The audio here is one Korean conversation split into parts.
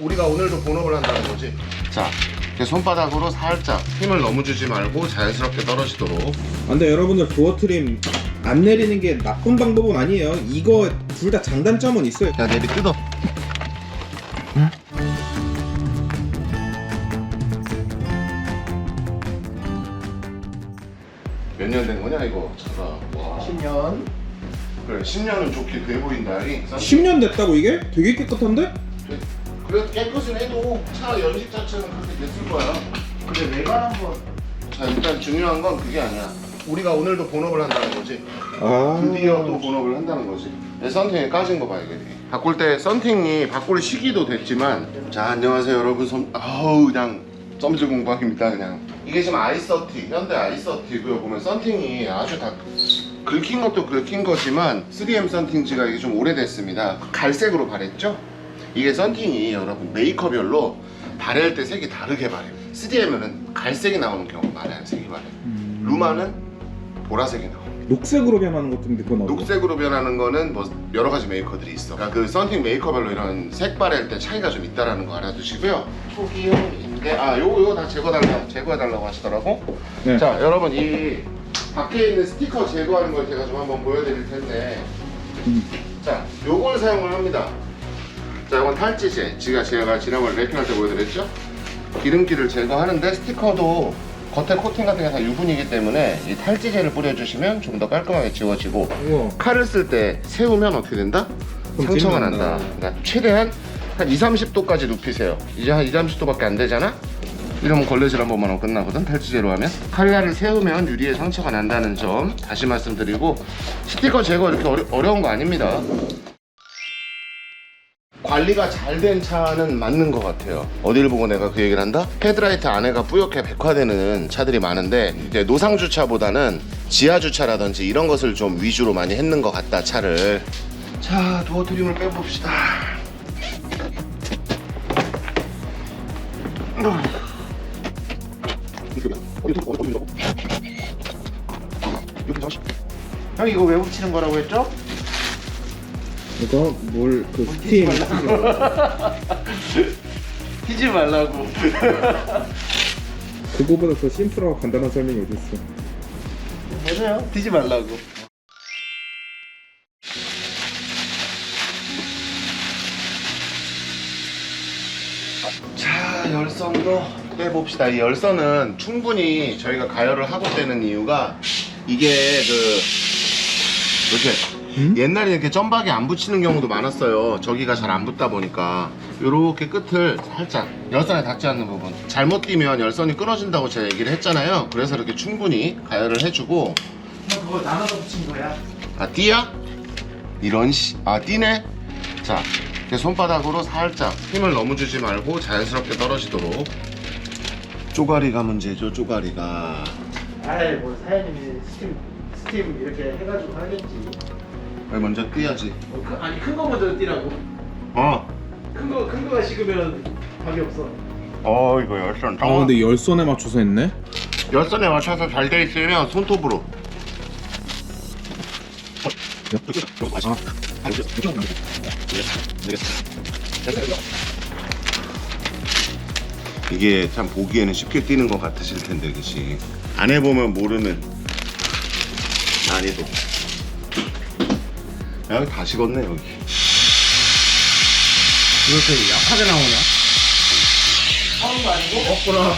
우리가 오늘도 본업을 한다는 거지. 자, 이렇게 손바닥으로 살짝 힘을 너무 주지 말고 자연스럽게 떨어지도록. 아, 근데 여러분들 도어 트림 안 내리는 게 나쁜 방법은 아니에요. 이거 둘 다 장단점은 있어요. 야, 내비 뜯어. 몇 년 된 거냐 이거 차가 와 10년 그래 10년은 좋게 돼 보인다 이 10년 됐다고 이게? 되게 깨끗한데? 그래도 깨끗은 해도 차 연식 자체는 그렇게 됐을 거야. 근데 외관 한번 자 일단 중요한 건 그게 아니야. 우리가 오늘도 본업을 한다는 거지. 아. 드디어 또 본업을 한다는 거지. 내 썬팅이 까진 거 봐 이게. 바꿀 때 썬팅이 바꿀 시기도 됐지만 자 안녕하세요 여러분. 선 아우 그냥 썸즈 공방입니다 그냥. 이게 지금 아이서티 현대 아이서티고요. 보면 썬팅이 아주 다 긁힌 것도 긁힌 거지만 3M 썬팅지가 이게 좀 오래됐습니다. 갈색으로 바랬죠 이게 썬팅이 여러분 메이커별로 바를 때 색이 다르게 바래요 3M은 갈색이 나오는 경우가 많아요 색이 바래요 루마는 보라색이 나와요 녹색으로 변하는 그건 어때? 녹색으로 변하는 거는 뭐 여러 가지 메이커들이 있어. 그러니까 그 썬팅 메이커별로 이런 색 바를 때 차이가 좀 있다라는 거 알아두시고요. 초기형인데 아 요거 요거 다 제거 달라 제거해 달라고 하시더라고. 네. 자 여러분 이 밖에 있는 스티커 제거하는 걸 제가 좀 한번 보여드릴 텐데 음. 자 요걸 사용을 합니다. 자 이건 탈지제. 제가 제가 지난번에 랩핑할 때 보여드렸죠. 기름기를 제거하는데 스티커도 겉에 코팅 같은 게 다 유분이기 때문에 이 탈지제를 뿌려주시면 좀 더 깔끔하게 지워지고 우와. 칼을 쓸 때 세우면 어떻게 된다? 상처가. 난다. 그러니까 최대한 한 2, 30도까지 눕히세요. 이제 한 2, 30도밖에 안 되잖아? 이러면 걸레질 한 번만 하면 끝나거든 탈지제로 하면 칼날을 세우면 유리에 상처가 난다는 점 다시 말씀드리고 스티커 제거 이렇게 어려, 어려운 거 아닙니다 관리가 잘 된 차는 맞는 것 같아요. 어디를 보고 내가 그 얘기를 한다? 헤드라이트 안에가 뿌옇게 백화되는 차들이 많은데 이제 노상 주차보다는 지하 주차라든지 이런 것을 좀 위주로 많이 했는 것 같다 차를. 자 도어 트림을 빼봅시다. 형 이거 왜 붙이는 거라고 했죠? 이거 뭘그 스팀. 튀지 말라고. 그거보다 더 심플하고 간단한 설명이 어디 있어? 맞아요. 튀지 말라고. 자 열선도 빼봅시다. 이 열선은 충분히 저희가 가열을 하고 떼는 이유가 이게 그 이렇게 음? 옛날에 이렇게 점박이 안 붙이는 경우도 많았어요. 저기가 잘 안 붙다 보니까 이렇게 끝을 살짝 열선에 닿지 않는 부분 잘못 뛰면 열선이 끊어진다고 제가 얘기를 했잖아요. 그래서 이렇게 충분히 가열을 해주고 형 그거 나눠서 붙인 거야 아 띠야? 이런 씨. 아 띠네? 자 이렇게 손바닥으로 살짝 힘을 너무 주지 말고 자연스럽게 떨어지도록 쪼가리가 문제죠 쪼가리가 아이 뭐 사장님이 스팀 스팀 이렇게 해가지고 하겠지 왜 먼저 띠야지? 어, 그, 아니 큰 거 먼저 뛰라고? 어. 큰 거 큰 거가 식으면 답이 없어. 어 이거 열선. 아 근데 열선에 맞춰서 했네? 열선에 맞춰서 잘 돼 있으면 손톱으로. 이게 참 보기에는 쉽게 뛰는 것 같으실 텐데 그치? 안 해보면 모르는 난이도 야 여기 다 식었네 여기. 이렇게 약하게 나오냐? 하는 거 아니고? 없구나.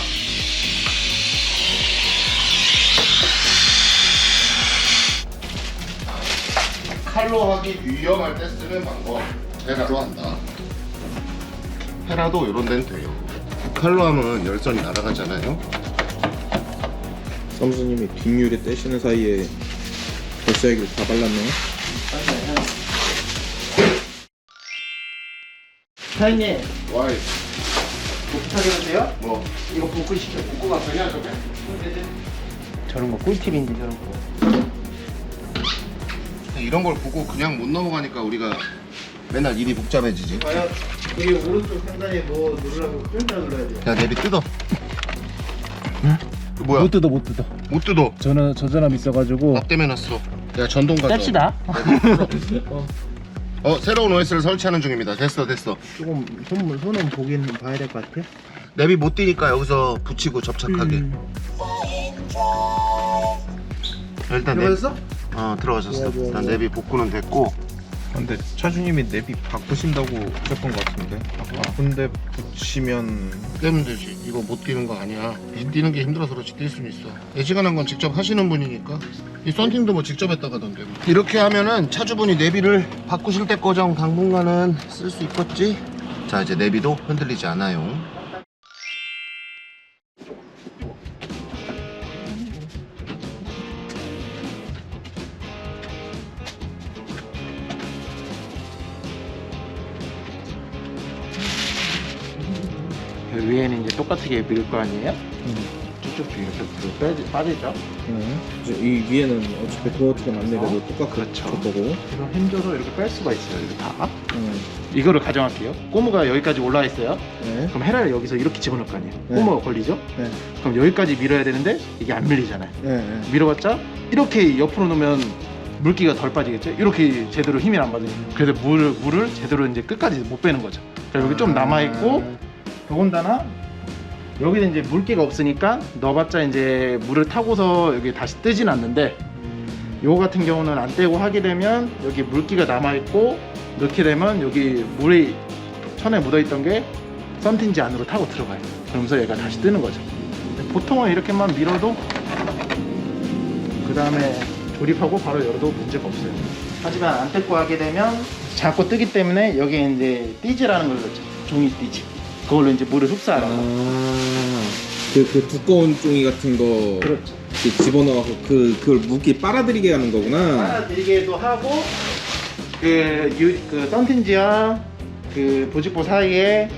칼로 하기 위험할 때 쓰는 방법 헤라로 한다. 헤라도 이런 데는 돼요. 칼로 하면 열선이 날아가잖아요. 썸수님이 뒷유리 떼시는 사이에 벌써 얘기를 다 발랐네 사장님. 와이. 뭐 부탁해도 돼요? 뭐? 이거 복구 시켜. 복구 가 그냥 저게? 저런 거 꿀팁인데 저런 거. 이런 걸 보고 그냥 못 넘어가니까 우리가 맨날 일이 복잡해지지. 과연 여기 오른쪽 상단에 뭐 누르라고 끈다 눌러야 돼요? 야 내비 뜯어. 이거 뭐야? 못 뜯어 못 뜯어. 못 뜯어. 저는 저전함 있어가지고. 나 때문에 났어. 야 전동 가져. 뺍시다. 어 새로운 OS를 설치하는 중입니다 됐어 됐어 조금 손, 손은 보긴 봐야 될 것 같아요. 랩이 못 뛰니까 여기서 붙이고 접착하게 음. 일단 랩, 들어갔어? 어 들어가셨어 좋아, 좋아, 일단 좋아. 랩이 복구는 됐고 근데 차주님이 내비 바꾸신다고 하셨던 것 같은데. 바꾼데 붙이면 떼면 되지. 이거 못 뛰는 거 아니야. 이 뛰는 게 힘들어서 그렇지. 뛸 수는 있어. 예시간한 건 직접 하시는 분이니까. 이 썬팅도 뭐 직접 했다 가던데. 뭐. 이렇게 하면은 차주분이 내비를 바꾸실 때 거정 당분간은 쓸 수 있겠지? 자 이제 내비도 흔들리지 않아요 그 위에는 이제 똑같게 밀거 아니에요? 쭉쭉 이렇게 빼, 빠지죠? 이제 이 위에는 어차피 도어 트림 안 내려도 똑같고 그렇죠. 거고 이런 핸들로 이렇게 뺄 수가 있어요. 이렇게 다. 음. 이거를 가정할게요. 꼬무가 여기까지 올라와 있어요. 네. 그럼 헤라를 여기서 이렇게 집어넣을 거 아니에요. 네. 꼬무가 걸리죠? 네. 그럼 여기까지 밀어야 되는데 이게 안 밀리잖아요. 네, 네. 밀어봤자 이렇게 옆으로 놓으면 물기가 덜 빠지겠죠? 이렇게 제대로 힘이 안 받으니까. 그래서 물을, 물을 제대로 이제 끝까지 못 빼는 거죠. 그래서 여기 좀 남아있고 더군다나 여기는 이제 물기가 없으니까 넣어봤자 이제 물을 타고서 여기 다시 뜨진 않는데 요거 같은 경우는 안 떼고 하게 되면 여기 물기가 남아있고 넣게 되면 여기 물이 천에 묻어있던 게 썬틴지 안으로 타고 들어가요. 그러면서 얘가 다시 뜨는 거죠. 보통은 이렇게만 밀어도 그 다음에 조립하고 바로 열어도 문제가 없어요. 하지만 안 뜯고 하게 되면 자꾸 뜨기 때문에 여기 이제 띠지라는 걸 넣죠. 종이 띠지. 그걸로 이제 물을 아 그 그 두꺼운 종이 같은 거 그렇죠 이렇게 집어넣어서 그 그걸 무기 빨아들이게 하는 거구나. 빨아들이게도 하고 그, 유, 그 썬틴지와 그 보직보 사이에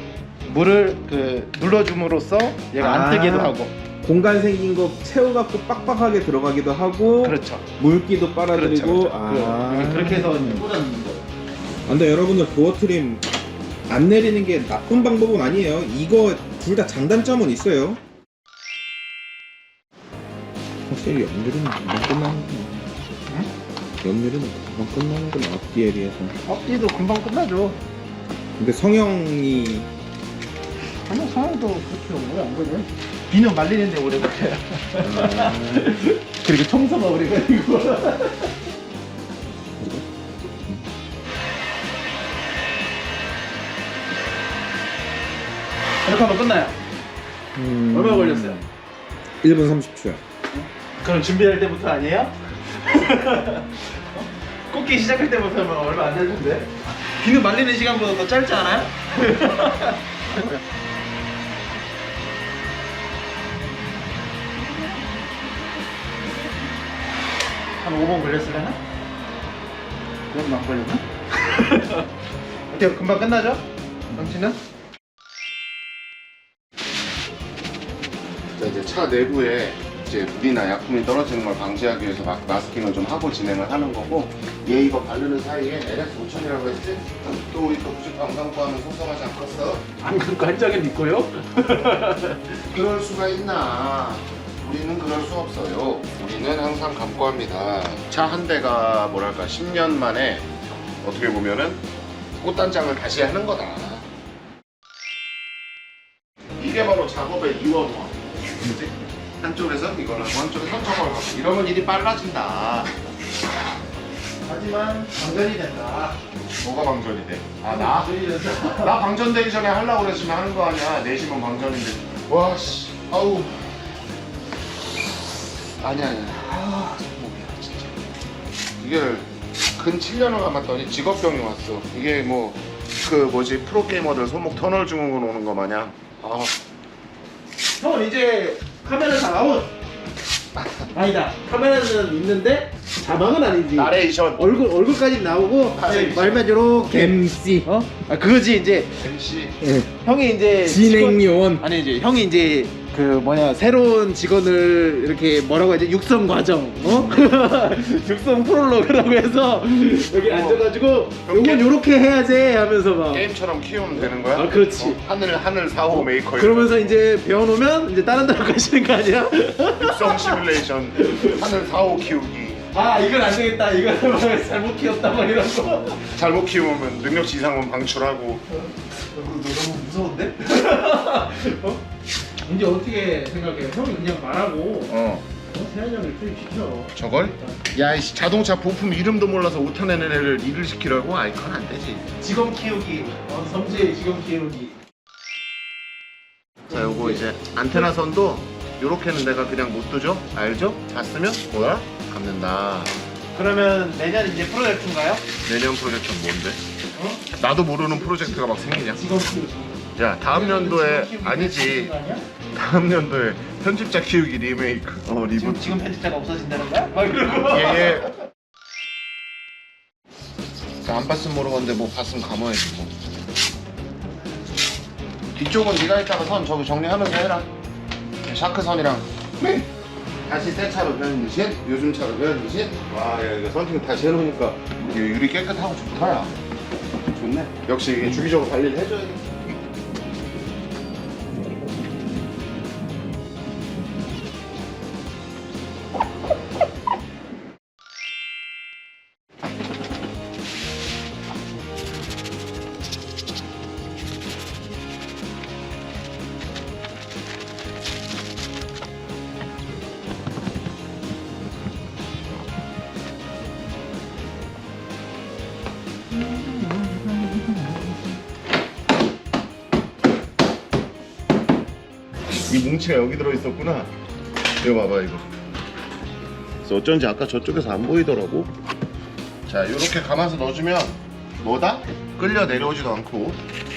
물을 그 눌러줌으로써 얘가 아. 안 뜨기도 하고 공간 생긴 거 채워갖고 빡빡하게 들어가기도 하고 그렇죠 물기도 빨아들이고 그렇죠, 그렇죠. 아 그- 그렇게 해서 이제 꽂아놓는 거예요 근데 여러분들 도어 트림 안 내리는 게 나쁜 방법은 아니에요. 이거 둘 다 장단점은 있어요. 확실히 연율은 금방 끝나는구나. 연율은 금방 끝나는구나 앞뒤에 비해서. 앞뒤도 금방 끝나죠 근데 성형이 아니 상황도 그렇게 오래 안 걸려요 비누 말리는데 오래 걸려요 아, 그리고 청소가 오래 걸리고 이렇게 하면 끝나요 음, 얼마 걸렸어요? 1분 30초요. 그럼 준비할 때부터 아니에요? 꽂기 시작할 때부터 면 얼마 안 됐는데 비누 말리는 시간보다 더 짧지 않아요? 한 5분 걸렸을래나? 그럼 안 걸렸나? 어때요? 금방 끝나죠? 당신은? 자, 이제 차 내부에 이제 물이나 약품이 떨어지는 걸 방지하기 위해서 마, 마스킹을 좀 하고 진행을 하는 거고 얘 이거 바르는 사이에 LS 5000이라고 했지? 또 우리 또 90방 상부하면 속상하지 않겠어? 안 그거 한 장에 믿고요? 그럴 수가 있나 우리는 그럴 수 없어요 우리는 항상 감고 합니다 차 한 대가 뭐랄까 10년 만에 어떻게 보면은 꽃단장을 다시 하는 거다 이게 바로 작업의 이원화 그지? 한쪽에서 이걸 하고 한쪽에서 저걸 하고 이러면 일이 빨라진다 하지만 방전이 된다 뭐가 방전이 돼? 아 나? 방전이 된다 나 방전되기 전에 하려고 그랬으면 하는 거 아니야. 4시면 방전인데. 와, 씨. 아우. 아니야, 아니야. 아, 손목이야, 진짜. 이게 근 7년을 감았더니 직업병이 왔어. 이게 뭐, 그 뭐지, 프로게이머들 손목 터널 증후군 오는 거 마냥. 아, 형 이제 카메라 다 아웃 아니다 카메라는 있는데 자막은 아니지 나레이션. 얼굴 얼굴까지 나오고 나레이션. 말만 이렇게 MC 어? 아 그거지 이제 MC. 형이 이제 진행 직원- 요원. 아니 이제 형이 이제 그 뭐냐 새로운 직원을 이렇게 뭐라고 하지 육성 과정 어 육성 프롤로그라고 해서 여기 어. 앉아가지고 요건 게- 요렇게 해야지 하면서 막 게임처럼 키우면 되는 거야? 아, 그렇지. 어, 하늘, 하늘 4호 메이커. 그러면서 이제 배워놓으면 이제 다른 데로 가시는 거 아니야? 육성 시뮬레이션. 하늘 4호 키우기. 아 이건 안 되겠다 이거는 잘못 키웠다 뭐 이런 거 잘못 키우면 능력치 이상은 방출하고 너무 무서운데? 어? 이제 어떻게 생각해? 형이 그냥 말하고 어 어? 세한이 형을 투입시켜 저걸? 야이씨 자동차 부품 이름도 몰라서 오타내는 애를 일을 시키라고? 아이 그건 안 되지 직원 키우기 어, 섬세의 직원 키우기 자 요거 이제 안테나 선도 요렇게는 내가 그냥 못 두죠? 알죠? 닿으면 뭐야? 감는다 그러면 내년 이제 프로젝트인가요? 내년 프로젝트는 뭔데? 어? 나도 모르는 프로젝트가 막 생기냐 직원 키우기 야 다음 연도에 아니지? 다음 연도에 편집자 키우기 리메이크. 어 지금, 리부트 지금 편집자가 없어진다는 거야? 막 이러고? 예예. 안 봤으면 모르겠는데 뭐 봤으면 감아야지 뭐 뒤쪽은 네가 이따가 선 저기 정리하면서 해라. 샤크 선이랑. 네. 다시 새 차로 변신 요즘 차로 변신 와야 이거 선팅 다시 해놓으니까 이게 유리 깨끗하고 좋다. 야 좋네. 역시 이게 주기적으로 관리를 해줘야겠 이 뭉치가 여기 들어있었구나. 이거 봐봐 이거. 그래서 어쩐지 아까 저쪽에서 안 보이더라고. 자 이렇게 감아서 넣어주면 뭐다? 끌려 내려오지도 않고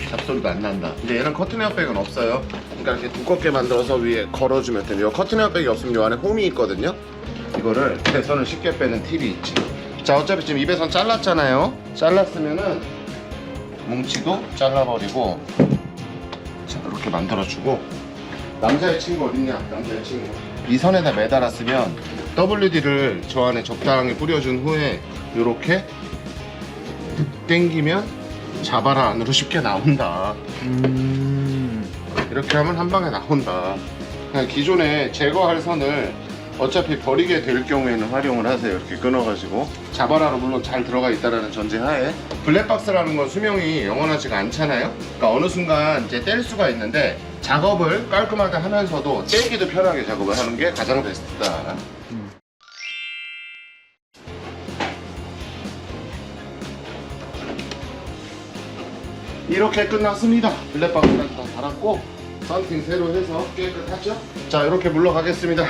잡소리도 안 난다. 근데 얘는 커튼 에어백은 없어요. 그러니까 이렇게 두껍게 만들어서 위에 걸어주면 돼요 커튼 에어백이 없으면 요 안에 홈이 있거든요. 이거를 배선을 쉽게 빼는 팁이 있지. 자 어차피 지금 입에선 잘랐잖아요. 잘랐으면은 뭉치도 잘라버리고 자 이렇게 만들어주고 남자의 친구 어딨냐? 남자의 친구. 이 선에다 매달았으면 WD를 저 안에 적당히 뿌려준 후에 이렇게 당기면 자바라 안으로 쉽게 나온다. 음... 이렇게 하면 한 방에 나온다. 그냥 기존에 제거할 선을 어차피 버리게 될 경우에는 활용을 하세요. 이렇게 끊어가지고. 자바라로 물론 잘 들어가 있다는 전제하에. 블랙박스라는 건 수명이 영원하지가 않잖아요. 그러니까 어느 순간 이제 뗄 수가 있는데 작업을 깔끔하게 하면서도 떼기도 편하게 작업을 하는 게 가장 베스트다. 이렇게 끝났습니다. 블랙박스까지 다 달았고 썬팅 새로 해서 깨끗하죠? 자 이렇게 물러가겠습니다.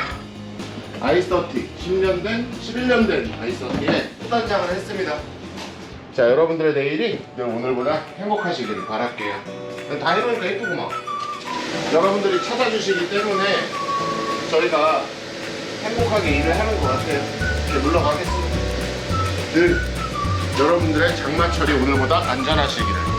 아이서티 10년 된 11년 된 아이서티에 후단장을 했습니다. 자 여러분들의 내일이 오늘보다 행복하시길 바랄게요. 다 해놓으니까 예쁘구만 여러분들이 찾아주시기 때문에 저희가 행복하게 일을 하는 것 같아요. 이렇게 물러가겠습니다. 늘 여러분들의 장마철이 오늘보다 안전하시기를